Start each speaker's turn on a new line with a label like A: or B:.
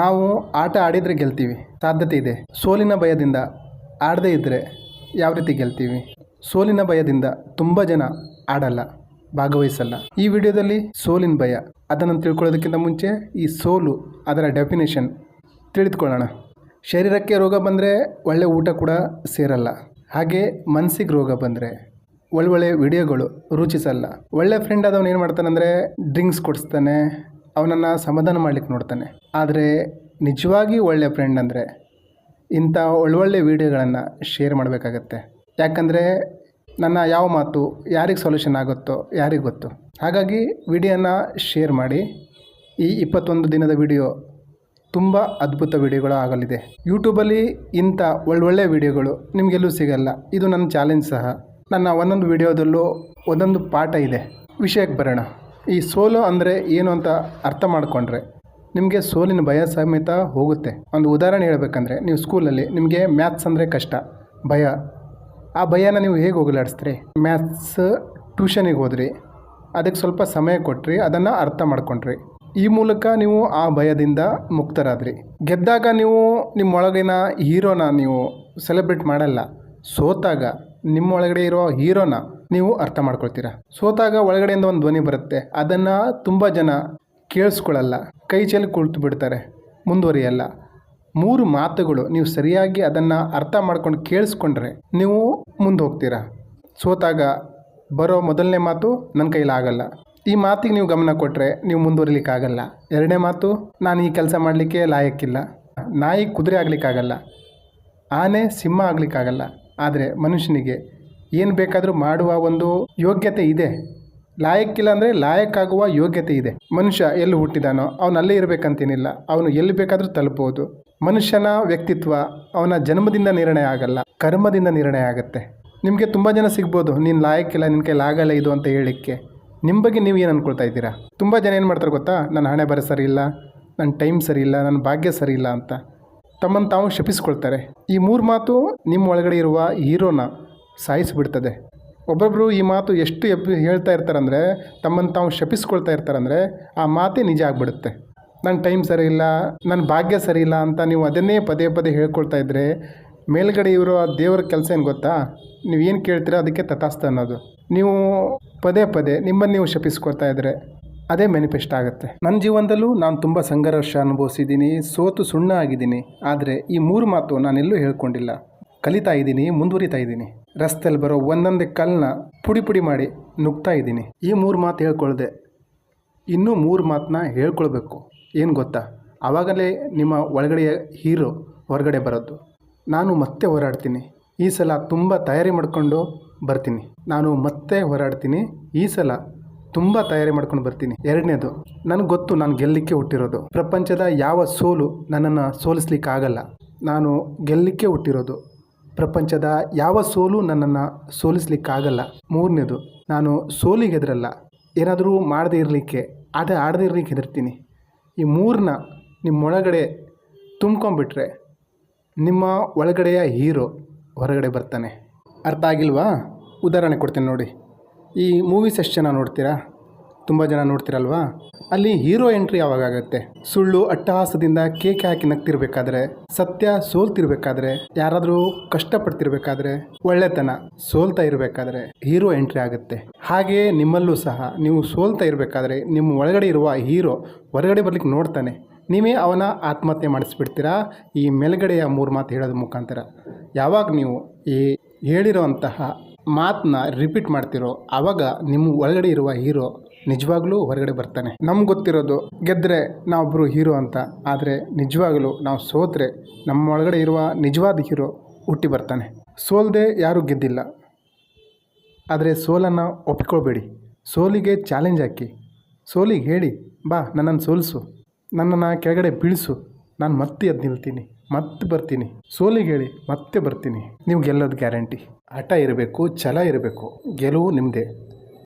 A: ನಾವು ಆಟ ಆಡಿದರೆ ಗೆಲ್ತೀವಿ. ಸಾಧ್ಯತೆ ಇದೆ. ಸೋಲಿನ ಭಯದಿಂದ ಆಡದೇ ಇದ್ದರೆ ಯಾವ ರೀತಿ ಗೆಲ್ತೀವಿ? ಸೋಲಿನ ಭಯದಿಂದ ತುಂಬ ಜನ ಆಡಲ್ಲ, ಭಾಗವಹಿಸಲ್ಲ. ಈ ವಿಡಿಯೋದಲ್ಲಿ ಸೋಲಿನ ಭಯ, ಅದನ್ನು ತಿಳ್ಕೊಳ್ಳೋದಕ್ಕಿಂತ ಮುಂಚೆ ಈ ಸೋಲು ಅದರ ಡೆಫಿನೇಷನ್ ತಿಳಿದುಕೊಳ್ಳೋಣ. ಶರೀರಕ್ಕೆ ರೋಗ ಬಂದರೆ ಒಳ್ಳೆ ಊಟ ಕೂಡ ಸೇರಲ್ಲ. ಹಾಗೆ ಮನಸ್ಸಿಗೆ ರೋಗ ಬಂದರೆ ಒಳ್ಳೊಳ್ಳೆ ವಿಡಿಯೋಗಳು ರುಚಿಸಲ್ಲ. ಒಳ್ಳೆ ಫ್ರೆಂಡ್ ಆದವನು ಏನು ಮಾಡ್ತಾನಂದರೆ ಡ್ರಿಂಕ್ಸ್ ಕೊಡಿಸ್ತಾನೆ ಅವನನ್ನು ಸಮಾಧಾನ ಮಾಡ್ಲಿಕ್ಕೆ ನೋಡ್ತಾನೆ. ಆದರೆ ನಿಜವಾಗಿ ಒಳ್ಳೆಯ ಫ್ರೆಂಡ್ ಅಂದರೆ ಇಂಥ ಒಳ್ಳೊಳ್ಳೆ ವೀಡಿಯೋಗಳನ್ನು ಶೇರ್ ಮಾಡಬೇಕಾಗತ್ತೆ. ಯಾಕಂದರೆ ನನ್ನ ಯಾವ ಮಾತು ಯಾರಿಗೆ ಸೊಲ್ಯೂಷನ್ ಆಗುತ್ತೋ ಯಾರಿಗೆ ಗೊತ್ತು. ಹಾಗಾಗಿ ವಿಡಿಯೋನ ಶೇರ್ ಮಾಡಿ. ಈ ಇಪ್ಪತ್ತೊಂದು ದಿನದ ವಿಡಿಯೋ ತುಂಬ ಅದ್ಭುತ ವಿಡಿಯೋಗಳು ಆಗಲಿದೆ. ಯೂಟ್ಯೂಬಲ್ಲಿ ಇಂಥ ಒಳ್ಳೊಳ್ಳೆ ವಿಡಿಯೋಗಳು ನಿಮಗೆಲ್ಲೂ ಸಿಗಲ್ಲ. ಇದು ನನ್ನ ಚಾಲೆಂಜ್ ಸಹ. ನನ್ನ ಒಂದೊಂದು ವಿಡಿಯೋದಲ್ಲೂ ಒಂದೊಂದು ಪಾಠ ಇದೆ. ವಿಷಯಕ್ಕೆ ಬರೋಣ. ಈ ಸೋಲು ಅಂದರೆ ಏನು ಅಂತ ಅರ್ಥ ಮಾಡಿಕೊಂಡ್ರೆ ನಿಮಗೆ ಸೋಲಿನ ಭಯ ಸಮೇತ ಹೋಗುತ್ತೆ. ಒಂದು ಉದಾಹರಣೆ ಹೇಳಬೇಕಂದ್ರೆ ನೀವು ಸ್ಕೂಲಲ್ಲಿ ನಿಮಗೆ ಮ್ಯಾಥ್ಸ್ ಅಂದರೆ ಕಷ್ಟ, ಭಯ. ಆ ಭಯನ ನೀವು ಹೇಗೆ ಹೋಗಲಾಡಿಸ್ತೀರಿ? ಮ್ಯಾಥ್ಸ್ ಟ್ಯೂಷನಿಗೆ ಹೋದ್ರಿ, ಅದಕ್ಕೆ ಸ್ವಲ್ಪ ಸಮಯ ಕೊಟ್ರಿ, ಅದನ್ನು ಅರ್ಥ ಮಾಡ್ಕೊಂಡ್ರಿ. ಈ ಮೂಲಕ ನೀವು ಆ ಭಯದಿಂದ ಮುಕ್ತರಾದ್ರಿ. ಗೆದ್ದಾಗ ನೀವು ನಿಮ್ಮೊಳಗಿನ ಹೀರೋನ ನೀವು ಸೆಲೆಬ್ರೇಟ್ ಮಾಡಲ್ಲ, ಸೋತಾಗ ನಿಮ್ಮ ಒಳಗಡೆ ಇರೋ ಹೀರೋನ ನೀವು ಅರ್ಥ ಮಾಡ್ಕೊಳ್ತೀರಾ? ಸೋತಾಗ ಒಳಗಡೆಯಿಂದ ಒಂದು ಧ್ವನಿ ಬರುತ್ತೆ. ಅದನ್ನು ತುಂಬ ಜನ ಕೇಳಿಸ್ಕೊಳ್ಳಲ್ಲ. ಕೈ ಚೆಲ್ಲಿ ಕುಳಿತು ಬಿಡ್ತಾರೆ. ಮುಂದುವರಿಯಲ್ಲ. ಮೂರು ಮಾತುಗಳು. ನೀವು ಸರಿಯಾಗಿ ಅದನ್ನು ಅರ್ಥ ಮಾಡ್ಕೊಂಡು ಕೇಳಿಸ್ಕೊಂಡ್ರೆ ನೀವು ಮುಂದೆ ಹೋಗ್ತೀರಾ? ಸೋತಾಗ ಬರೋ ಮೊದಲನೇ ಮಾತು ನನ್ನ ಕೈಲಾಗಲ್ಲ ಈ ಮಾತಿಗೆ ನೀವು ಗಮನ ಕೊಟ್ಟರೆ ನೀವು ಮುಂದುವರಿಲಿಕ್ಕಾಗಲ್ಲ. ಎರಡನೇ ಮಾತು, ನಾನು ಈ ಕೆಲಸ ಮಾಡಲಿಕ್ಕೆ ಲಾಯಕ್ಕಿಲ್ಲ. ನಾಯಿ ಕುದುರೆ ಆಗಲಿಕ್ಕಾಗಲ್ಲ. ಆನೆ ಸಿಂಹ ಆಗಲಿಕ್ಕಾಗಲ್ಲ. ಆದರೆ ಮನುಷ್ಯನಿಗೆ ಏನು ಬೇಕಾದರೂ ಮಾಡುವ ಒಂದು ಯೋಗ್ಯತೆ ಇದೆ. ಲಾಯಕ್ಕಿಲ್ಲ ಅಂದರೆ ಲಾಯಕ್ಕಾಗುವ ಯೋಗ್ಯತೆ ಇದೆ. ಮನುಷ್ಯ ಎಲ್ಲಿ ಹುಟ್ಟಿದಾನೋ ಅವನು ಅಲ್ಲೇ ಇರಬೇಕಂತೇನಿಲ್ಲ. ಅವನು ಎಲ್ಲಿ ಬೇಕಾದರೂ ತಲುಪಬಹುದು ಮನುಷ್ಯನ ವ್ಯಕ್ತಿತ್ವ ಅವನ ಜನ್ಮದಿಂದ ನಿರ್ಣಯ ಆಗಲ್ಲ, ಕರ್ಮದಿಂದ ನಿರ್ಣಯ ಆಗುತ್ತೆ. ನಿಮಗೆ ತುಂಬ ಜನ ಸಿಗ್ಬೋದು, ನೀನು ಲಾಯಕ್ಕಿಲ್ಲ ನಿನ್ನ ಕೈಲಿ ಆಗಲ್ಲ ಇದು ಅಂತ ಹೇಳಿಕ್ಕೆ ನಿಮ್ಮ ಬಗ್ಗೆ ನೀವು ಏನು ಅಂದ್ಕೊಳ್ತಾ ಇದ್ದೀರಾ? ತುಂಬ ಜನ ಏನು ಮಾಡ್ತಾರೆ ಗೊತ್ತಾ? ನನ್ನ ಹಣೆ ಬರ ಸರಿ ಇಲ್ಲ ನನ್ನ ಟೈಮ್ ಸರಿ ಇಲ್ಲ ನನ್ನ ಭಾಗ್ಯ ಸರಿ ಇಲ್ಲ ಅಂತ. ತಮ್ಮನ್ನು ತಾವು ಶಪಿಸ್ಕೊಳ್ತಾರೆ. ಈ ಮೂರು ಮಾತು ನಿಮ್ಮ ಒಳಗಡೆ ಇರುವ ಹೀರೋನ ಸಾಯಿಸಿಬಿಡ್ತದೆ. ಒಬ್ಬೊಬ್ಬರು ಈ ಮಾತು ಎಷ್ಟು ಎಪ್ ಹೇಳ್ತಾ ಇರ್ತಾರಂದರೆ, ತಮ್ಮನ್ನು ತಾವು ಶಪಿಸ್ಕೊಳ್ತಾ ಇರ್ತಾರಂದರೆ, ಆ ಮಾತೇ ನಿಜ ಆಗಿಬಿಡುತ್ತೆ. ನನ್ನ ಟೈಮ್ ಸರಿ ಇಲ್ಲ, ನನ್ನ ಭಾಗ್ಯ ಸರಿ ಇಲ್ಲ ಅಂತ ನೀವು ಅದನ್ನೇ ಪದೇ ಪದೇ ಹೇಳ್ಕೊಳ್ತಾ ಇದ್ದರೆ ಮೇಲ್ಗಡೆ ಇರೋ ದೇವರ ಕೆಲಸ ಏನು ಗೊತ್ತಾ? ನೀವು ಏನು ಕೇಳ್ತೀರೋ ಅದಕ್ಕೆ ತಥಾಸ್ತ ಅನ್ನೋದು. ನೀವು ಪದೇ ಪದೇ ನಿಮ್ಮನ್ನು ನೀವು ಶಪಿಸ್ಕೊಳ್ತಾ ಇದ್ದರೆ ಅದೇ ಮ್ಯಾನಿಫೆಸ್ಟ್ ಆಗುತ್ತೆ. ನನ್ನ ಜೀವನದಲ್ಲೂ ನಾನು ತುಂಬ ಸಂಘರ್ಷ ಅನುಭವಿಸಿದ್ದೀನಿ, ಸೋತು ಸುಣ್ಣ ಆಗಿದ್ದೀನಿ, ಆದರೆ ಈ ಮೂರು ಮಾತು ನಾನೆಲ್ಲೂ ಹೇಳ್ಕೊಂಡಿಲ್ಲ. ಕಲಿತಾ ಇದ್ದೀನಿ, ಮುಂದುವರಿತಾ ಇದ್ದೀನಿ. ರಸ್ತೆಯಲ್ಲಿ ಬರೋ ಒಂದೊಂದೇ ಕಲ್ಲನ್ನ ಪುಡಿ ಪುಡಿ ಮಾಡಿ ನುಗ್ತಾ ಇದ್ದೀನಿ. ಈ ಮೂರು ಮಾತು ಹೇಳ್ಕೊಳ್ದೆ, ಇನ್ನೂ ಮೂರು ಮಾತನ್ನ ಹೇಳ್ಕೊಳ್ಬೇಕು. ಏನು ಗೊತ್ತಾ? ಆವಾಗಲೇ ನಿಮ್ಮ ಒಳಗಡೆಯ ಹೀರೋ ಹೊರಗಡೆ ಬರೋದು. ನಾನು ಮತ್ತೆ ಹೋರಾಡ್ತೀನಿ. ಈ ಸಲ ತುಂಬ ತಯಾರಿ ಮಾಡಿಕೊಂಡು ಬರ್ತೀನಿ. ನಾನು ಮತ್ತೆ ಹೋರಾಡ್ತೀನಿ. ಈ ಸಲ ತುಂಬ ತಯಾರಿ ಮಾಡ್ಕೊಂಡು ಬರ್ತೀನಿ. ಎರಡನೇದು ನನಗೆ ಗೊತ್ತು ನಾನು ಗೆಲ್ಲಲಿಕ್ಕೆ ಹುಟ್ಟಿರೋದು. ಪ್ರಪಂಚದ ಯಾವ ಸೋಲು ನನ್ನನ್ನು ಸೋಲಿಸ್ಲಿಕ್ಕೆ ಆಗಲ್ಲ ನಾನು ಗೆಲ್ಲಲಿಕ್ಕೆ ಹುಟ್ಟಿರೋದು. ಪ್ರಪಂಚದ ಯಾವ ಸೋಲು ನನ್ನನ್ನು ಸೋಲಿಸ್ಲಿಕ್ಕಾಗಲ್ಲ. ಮೂರನೇದು, ನಾನು ಸೋಲಿಗೆ ಹೆದರಲ್ಲ ಏನಾದರೂ ಮಾಡದೇ ಇರಲಿಕ್ಕೆ, ಆಟ ಆಡದೇ ಇರಲಿಕ್ಕೆ ಹೆದರ್ತೀನಿ. ಈ ಮೂರನ್ನ ನಿಮ್ಮೊಳಗಡೆ ತುಂಬ್ಕೊಂಬಿಟ್ರೆ ನಿಮ್ಮ ಒಳಗಡೆಯ ಹೀರೋ ಹೊರಗಡೆ ಬರ್ತಾನೆ. ಅರ್ಥ ಆಗಿಲ್ವಾ? ಉದಾಹರಣೆ ಕೊಡ್ತೀನಿ ನೋಡಿ. ಈ ಮೂವೀಸ್ ಎಷ್ಟು ಜನ ನೋಡ್ತೀರಾ? ತುಂಬ ಜನ ನೋಡ್ತೀರಲ್ವಾ? ಅಲ್ಲಿ ಹೀರೋ ಎಂಟ್ರಿ ಯಾವಾಗ ಸುಳ್ಳು, ಅಟ್ಟಹಾಸದಿಂದ ಕೇಕೆ ಹಾಕಿ ನಗ್ತಿರ್ಬೇಕಾದ್ರೆ, ಸತ್ಯ ಸೋಲ್ತಿರ್ಬೇಕಾದ್ರೆ, ಯಾರಾದರೂ ಕಷ್ಟಪಡ್ತಿರ್ಬೇಕಾದ್ರೆ, ಒಳ್ಳೆತನ ಸೋಲ್ತಾ ಇರಬೇಕಾದ್ರೆ ಹೀರೋ ಎಂಟ್ರಿ ಆಗುತ್ತೆ. ಹಾಗೆಯೇ ನಿಮ್ಮಲ್ಲೂ ಸಹ, ನೀವು ಸೋಲ್ತಾ ಇರಬೇಕಾದ್ರೆ ನಿಮ್ಮ ಒಳಗಡೆ ಇರುವ ಹೀರೋ ಹೊರಗಡೆ ಬರ್ಲಿಕ್ಕೆ ನೋಡ್ತಾನೆ. ನೀವೇ ಅವನ ಆತ್ಮಹತ್ಯೆ ಮಾಡಿಸ್ಬಿಡ್ತೀರಾ? ಈ ಮೇಲ್ಗಡೆಯ ಮೂರು ಮಾತು ಹೇಳೋದ್ರ ಮುಖಾಂತರ. ಯಾವಾಗ ನೀವು ಈ ಹೇಳಿರೋಂತಹ ಮಾತನ್ನ ರಿಪೀಟ್ ಮಾಡ್ತಿರೋ ಆವಾಗ ನಿಮ್ಮ ಒಳಗಡೆ ಇರುವ ಹೀರೋ ನಿಜವಾಗ್ಲೂ ಹೊರಗಡೆ ಬರ್ತಾನೆ. ನಮ್ಗೆ ಗೊತ್ತಿರೋದು ಗೆದ್ದರೆ ನಾವೊಬ್ಬರು ಹೀರೋ ಅಂತ, ಆದರೆ ನಿಜವಾಗ್ಲೂ ನಾವು ಸೋತ್ರೆ ನಮ್ಮ ಒಳಗಡೆ ಇರುವ ನಿಜವಾದ ಹೀರೋ ಹುಟ್ಟಿ ಬರ್ತಾನೆ. ಸೋಲ್ದೆ ಯಾರೂ ಗೆದ್ದಿಲ್ಲ. ಆದರೆ ಸೋಲನ್ನು ಒಪ್ಕೊಳ್ಬೇಡಿ ಸೋಲಿಗೆ ಚಾಲೆಂಜ್ ಹಾಕಿ. ಸೋಲಿಗೆ ಹೇಳಿ, ಬಾ, ನನ್ನನ್ನು ಸೋಲಿಸು. ನನ್ನನ್ನು ಕೆಳಗಡೆ ಬೀಳಿಸು. ನಾನು ಮತ್ತೆ ಎದ್ದು ನಿಲ್ತೀನಿ, ಮತ್ತೆ ಬರ್ತೀನಿ. ಸೋಲಿಗೆ ಹೇಳಿ ಮತ್ತೆ ಬರ್ತೀನಿ. ನೀವು ಗೆಲ್ಲೋದು ಗ್ಯಾರಂಟಿ. ಹಠ ಇರಬೇಕು, ಛಲ ಇರಬೇಕು. ಗೆಲುವು ನಿಮ್ಮದೇ